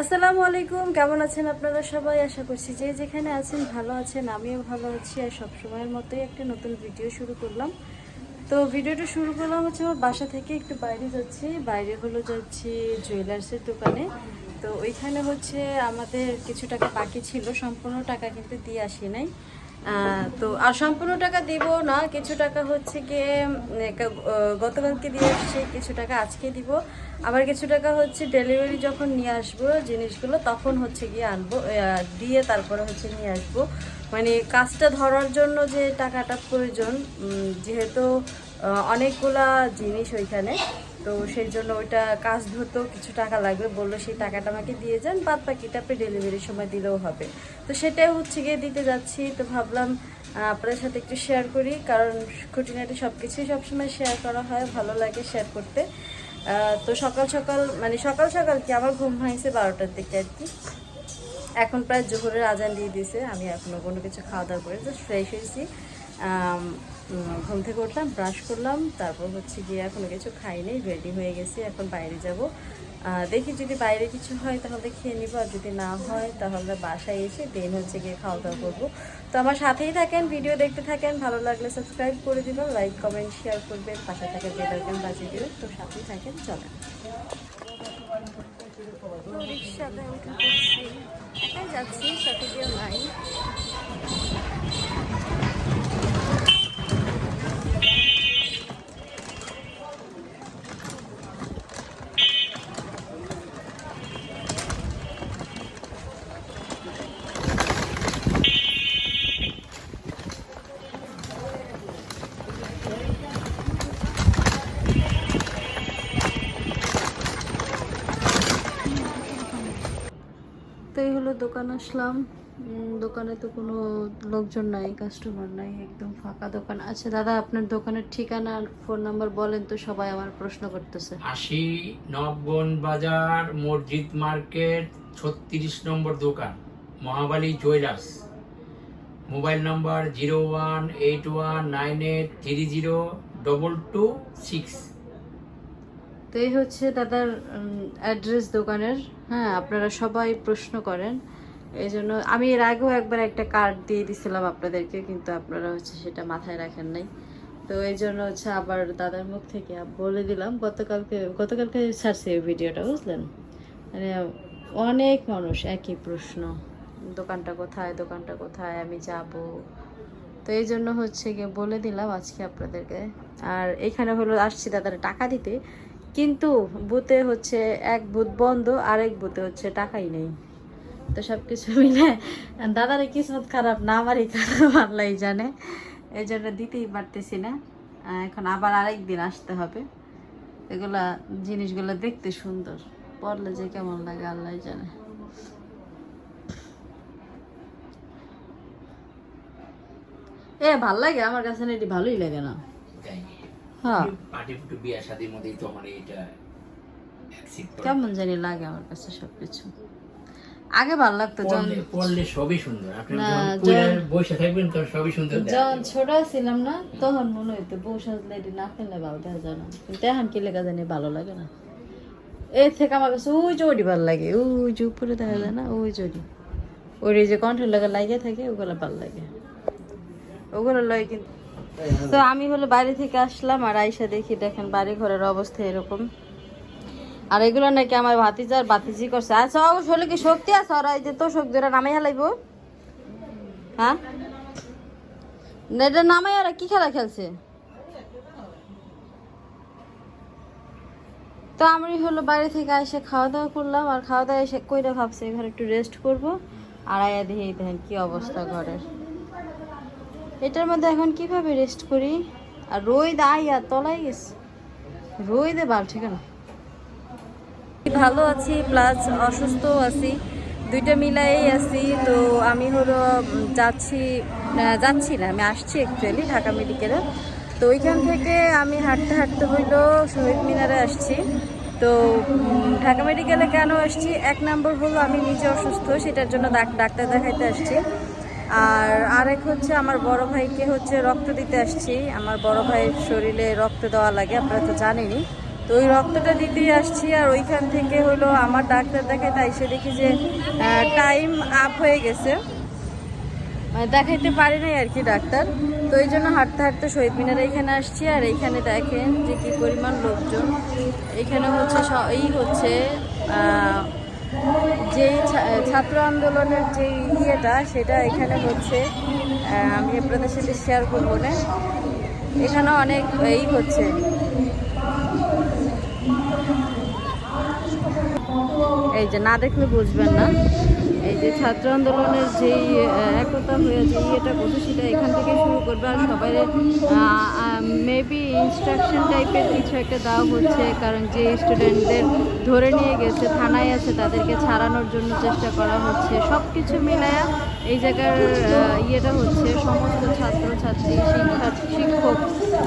আসসালামু আলাইকুম, কেমন আছেন আপনারা সবাই? আশা করছি যে যেখানে আছেন ভালো আছেন, আমিও ভালো আছি আর সবসময়ের মতোই একটা নতুন ভিডিও শুরু করলাম। তো ভিডিওটা শুরু করলাম হচ্ছে আমার বাসা থেকে একটু বাইরে যাচ্ছি। বাইরে হলো যাচ্ছি জুয়েলার্সের দোকানে। তো ওইখানে হচ্ছে আমাদের কিছু টাকা বাকি ছিল, সম্পূর্ণ টাকা কিন্তু দিয়ে আসি নাই। তো আর সম্পূর্ণ টাকা দিব না, কিছু টাকা হচ্ছে গিয়ে গতকালকে দিয়ে আসছে, কিছু টাকা আজকে দিব। আবার কিছু টাকা হচ্ছে ডেলিভারি যখন নিয়ে আসব জিনিসগুলো, তখন হচ্ছে গিয়ে আনব দিয়ে তারপরে হচ্ছে নিয়ে আসব। মানে কাজটা ধরার জন্য যে টাকাটা প্রয়োজন যেহেতু অনেকগুলা জিনিস ওইখানে। তো সেই জন্য ওইটা কাজ ধরতেও কিছু টাকা লাগবে। বলল সেই টাকাটা আমাকে দিয়ে যান, বাদ বাকিটা আপনি ডেলিভারির সময় দিলেও হবে। তো সেটাই হচ্ছে গিয়ে দিতে যাচ্ছি। তো ভাবলাম আপনাদের সাথে একটু শেয়ার করি, কারণ খুঁটিনাটি সব কিছুই সবসময় শেয়ার করা হয়, ভালো লাগে শেয়ার করতে। তো সকাল সকাল মানে সকাল সকাল কি, আমার ঘুম ভাঙছে বারোটার দিকে আর কি। এখন প্রায় জোহরের আজান দিয়ে দিয়েছে, আমি এখনও কোনো কিছু খাওয়া দাওয়া করে জাস্ট ফ্রেশ হয়েছি। ঘুম থেকে উঠলাম ব্রাশ করলাম, তারপর হচ্ছে গিয়ে এখনও কিছু খাইনি রেডি হয়ে গেছি, এখন বাইরে যাব। দেখি যদি বাইরে কিছু হয় তাহলে খেয়ে নিবো, আর যদি না হয় তাহলে বাসায় এসে দেন হচ্ছে গিয়ে খাওয়া দাওয়া করব। তো আমার সাথেই থাকেন ভিডিও দেখতে থাকেন, ভালো লাগলে সাবস্ক্রাইব করে দিবেন লাইক কমেন্ট শেয়ার করবেন, পাশে থাকে বেল আইকন বাজিয়ে দিবেন, তো সাথেই থাকেন, চলেন। যাচ্ছি, সাথে নাই। দোকান আসলাম। দোকানে তো কোনো লোকজন নাই কাস্টমার নাই, একদম ফাঁকা দোকান। আচ্ছা দাদা, আপনার দোকানের ঠিকানা আর ফোন নাম্বার বলেন তো, সবাই আমার প্রশ্ন করতেছে। আশি নবগঞ্জ বাজার, মসজিদ মার্কেট, ছত্রিশ নম্বর দোকান, Mahabali jewellers. Mobile number zero one eight one nine eight three zero double two six. তো এই হচ্ছে দাদার অ্যাড্রেস দোকানের। হ্যাঁ আপনারা সবাই প্রশ্ন করেন। এই জন্য আমি এর আগেও একবার একটা কার্ড দিয়ে দিছিলাম আপনাদেরকে, কিন্তু আপনারা হচ্ছে সেটা মাথায় রাখেন নাই। তো এই জন্য হচ্ছে আবার দাদার মুখ থেকে বলে দিলাম, গতকালকে গতকালকে ছাড়ছে এই ভিডিওটা বুঝলেন? মানে অনেক মানুষ একই প্রশ্ন, দোকানটা কোথায় দোকানটা কোথায়, আমি যাব। তো এই জন্য হচ্ছে গিয়ে বলে দিলাম আজকে আপনাদেরকে। আর এখানে হলো, আসছি দাদার টাকা দিতে। কিন্তু বুথে হচ্ছে এক বুথ বন্ধ, আরেক বুথে হচ্ছে টাকাই নেই। তো সব কিছু মিলে দাদার কিসমত খারাপ, না আমারই খারাপ আল্লাহ জানে। এই জন্য দিতেই পারতেছি না। এখন আবার আরেক দিন আসতে হবে। এগুলা জিনিসগুলো দেখতে সুন্দর, পড়লে যে কেমন লাগে আল্লাহ জানে। এ, ভালো লাগে? আমার কাছে এটি ভালোই লাগে না। হ্যাঁ। ফুটু বিয়া শাদির মধ্যেই তো আমার এটা কেমন জানি লাগে আমার কাছে সবকিছু। আগে ভালো লাগতো যখন পড়লে- সবই সুন্দর। আপনি যখন বসে থাকবেন তখন সবই সুন্দর যখন ছোট ছিলাম না তখন মনে হইতো বউ সাজলে এটি না খেললে ভালো দেখা যায় না। কিন্তু এখন কি লেখা জানি ভালো লাগে না। এর থেকে আমার কাছে ওই ওটি ভালো লাগে ওই যে উপরে দেখা যায় না ওই ওটি। ওই যে কণ্ঠের লাগা লাগিয়ে থাকে ওগুলো ভালো লাগে। ওগুলো লয় কিন্তু তো আমি হলো বাইরে থেকে আসলাম আর আইসা দেখি দেখেন বাড়ি ঘরের অবস্থা এরকম। আর এগুলো নাকি আমার ভাতিজার বাতিজি করছে। আচ্ছা অবশ্য হলে কি শক্তি আছে? ওরা এই যে তো শক্তি ওরা নামাই হেলাইব হ্যাঁ? এটা নামাই ওরা কি খেলা খেলছে? তো আমি হলো বাইরে থেকে এসে খাওয়া দাওয়া করলাম আর খাওয়া দাওয়া এসে কইরা ভাবছি এবার একটু রেস্ট করব। আর আয়া দেখি দেখেন কি অবস্থা ঘরের। এটার মধ্যে এখন কীভাবে রেস্ট করি? আর রোদ আইয়া তলাই গেছে। রোদে ভালো ঠিক না ভালো আছি প্লাস অসুস্থও আছি। দুইটা মিলাই আছি। তো আমি হলো যাচ্ছি যাচ্ছি না, আমি আসছি অ্যাকচুয়ালি ঢাকা মেডিকেলে তো ওইখান থেকে আমি হাঁটতে হাঁটতে হইল শহীদ মিনারে আসছি। তো ঢাকা মেডিকেলে কেন আসছি? এক নম্বর হলো আমি নিজে অসুস্থ, সেটার জন্য ডাক- ডাক্তার দেখাইতে আসছি। আর আরেক হচ্ছে আমার বড় ভাইকে হচ্ছে রক্ত দিতে আসছি। আমার বড় ভাইয়ের শরীরে রক্ত দেওয়া লাগে, আপনারা তো জানেনই। তো ওই রক্তটা দিতেই আসছি আর ওইখান থেকে হলো আমার ডাক্তার দেখাইতে এসে দেখি যে টাইম আপ হয়ে গেছে। মানে দেখাইতে পারি নাই আর কি ডাক্তার। তো এই জন্য হাঁটতে হাঁটতে শহীদ মিনার এখানে আসছি আর এইখানে দেখেন যে কি পরিমাণ লোকজন। এখানে হচ্ছে এই হচ্ছে ছা- ছাত্র আন্দোলনের যে ইয়েটা, সেটা এখানে হচ্ছে আমি আপনাদের সাথে শেয়ার করব না। এখানে অনেক এই হচ্ছে। এই যে, না দেখলে বুঝবেন না। যে ছাত্র আন্দোলনের যেই একতা হয়ে যে ইয়েটা করছে, সেটা এখান থেকে শুরু করবে। আর সবাই মেবি ইনস্ট্রাকশন টাইপের কিছু একটা দেওয়া হচ্ছে, কারণ যে স্টুডেন্টদের ধরে নিয়ে গেছে, থানায় আছে, তাদেরকে ছাড়ানোর জন্য চেষ্টা করা হচ্ছে। সব কিছু মিলায়া এই জায়গার ইয়েটা হচ্ছে, সমস্ত ছাত্র ছাত্রী শিক্ষা শিক্ষক,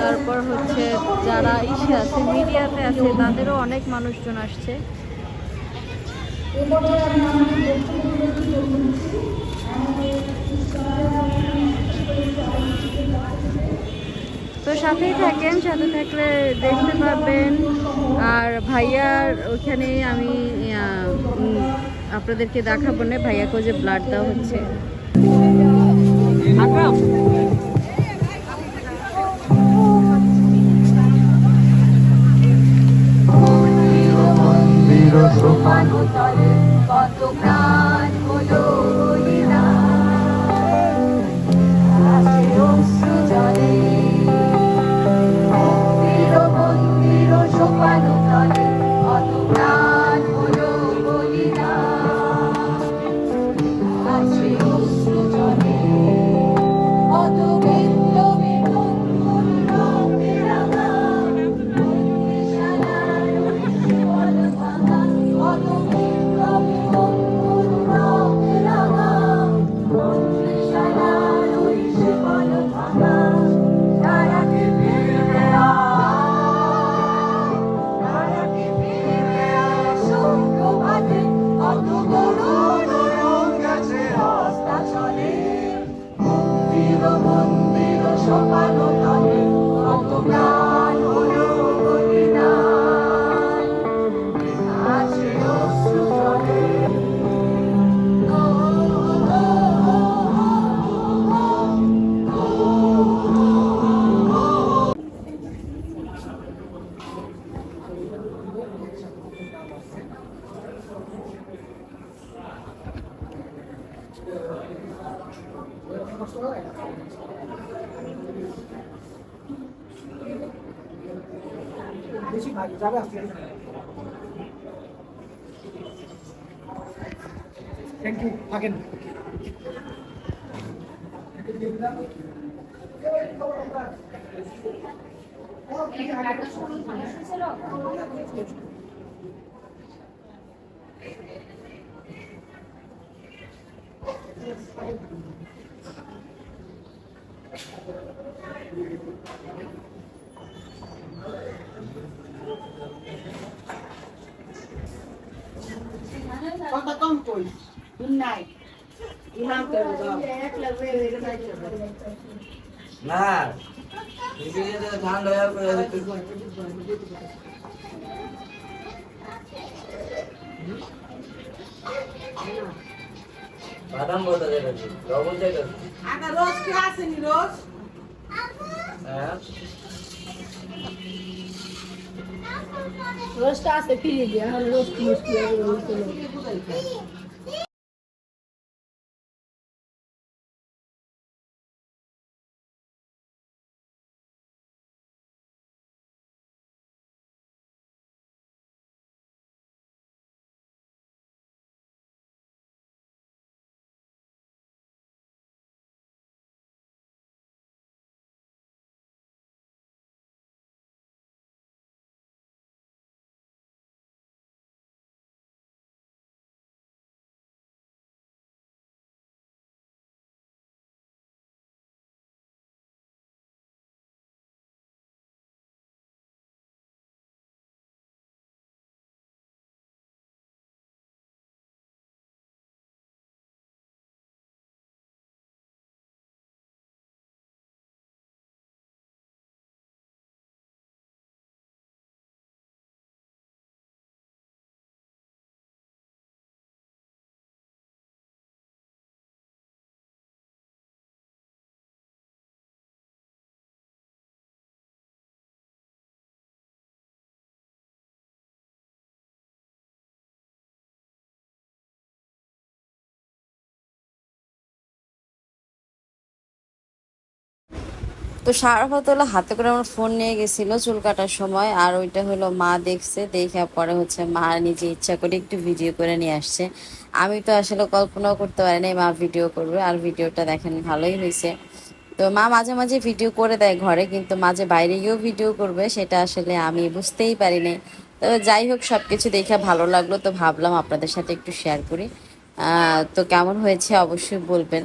তারপর হচ্ছে যারা ইসে আছে মিডিয়াতে আছে, তাদেরও অনেক মানুষজন আসছে। তো সাথেই থাকেন, সাথে থাকলে দেখতে পাবেন আর ভাইয়ার ওখানে আমি আপনাদেরকে দেখাবো না, ভাইয়াকেও যে ব্লাড দেওয়া হচ্ছে। মন্দির সোপান কত Gracias. বলিদান আছে অশ্রু জলে থ্যাংক ইউ থাকেন। Con না পৃথিবীতে ঠান্ডা হয়ে পড়ে বাদাম বলতে যাবে লবণ চাইতে Aga রোজ কি আসেনি রোজ হ্যাঁ রোজটা আছে ফিরিয়ে দিয়ে এখন রোজ মুশকিল তো সারাফত হলো হাতে করে আমার ফোন নিয়ে গেছিল চুল কাটার সময়, আর ওইটা হলো মা দেখছে, দেখে পরে হচ্ছে মা নিজে ইচ্ছা করে একটু ভিডিও করে নিয়ে আসছে। আমি তো আসলে কল্পনাও করতে পারিনি মা ভিডিও করবে, আর ভিডিওটা দেখেন ভালোই হয়েছে। তো মা মাঝে মাঝে ভিডিও করে দেয় ঘরে, কিন্তু মাঝে বাইরে গিয়েও ভিডিও করবে, সেটা আসলে আমি বুঝতেই পারিনি তো যাই হোক সব কিছু দেখে ভালো লাগল, তো ভাবলাম আপনাদের সাথে একটু শেয়ার করি। তো কেমন হয়েছে অবশ্যই বলবেন।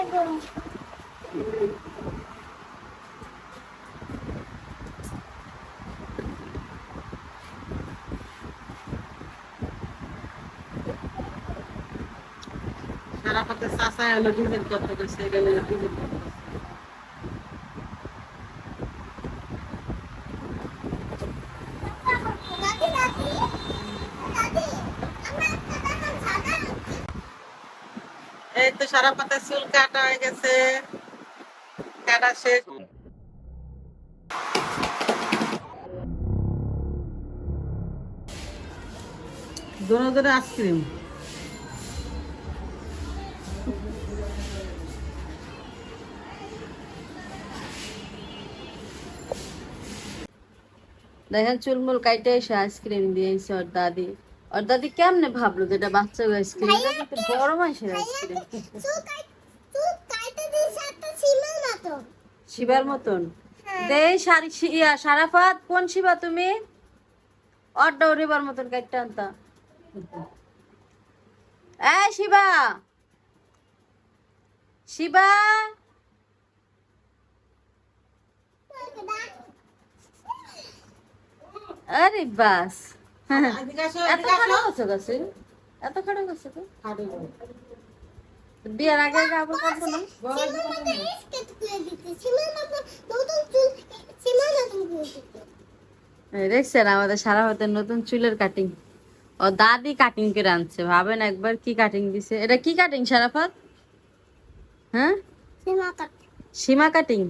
সারা পাতে চাষা হলো ডিজেল করছে গেলে ডিজেল করতে দাদি দাদি দাদি আমরা একটা দেখান সাদা এই তো সারা পাতে চুল কাটা হয়ে গেছে। কাটা শেষ। দোনো দোনো আইসক্রিম। দেখেন চুলমুল কাইটে এসে আইসক্রিম দিয়েছে ওর দাদি। ওর দাদি কেমনে ভাবলো যে এটা বাচ্চা আইসক্রিম? বড় মাসের আইসক্রিম। কাটতে শিবার মতন? দে সারি ইয়া সারাফাত কোন শিবা তুমি? অড্ডা উড়িবার মতন কাইটটা আনতা। এ শিবা! শিবা! আরে বাস। এত। এত হচ্ছে তো বিয়ার আগে করব না? দেখছেন আমাদের সারা হতে নতুন চুলের কাটিং ও দাদি কাটিং করে আনছে ভাবেন একবার কি কাটিং দিছে? এটা কি কাটিং সারাফাত? হ্যাঁ? সীমা কাটিং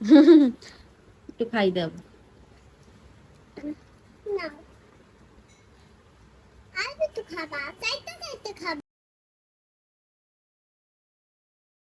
একটু খাই দাও। না। খাবা চাইতে চাইতে খাবা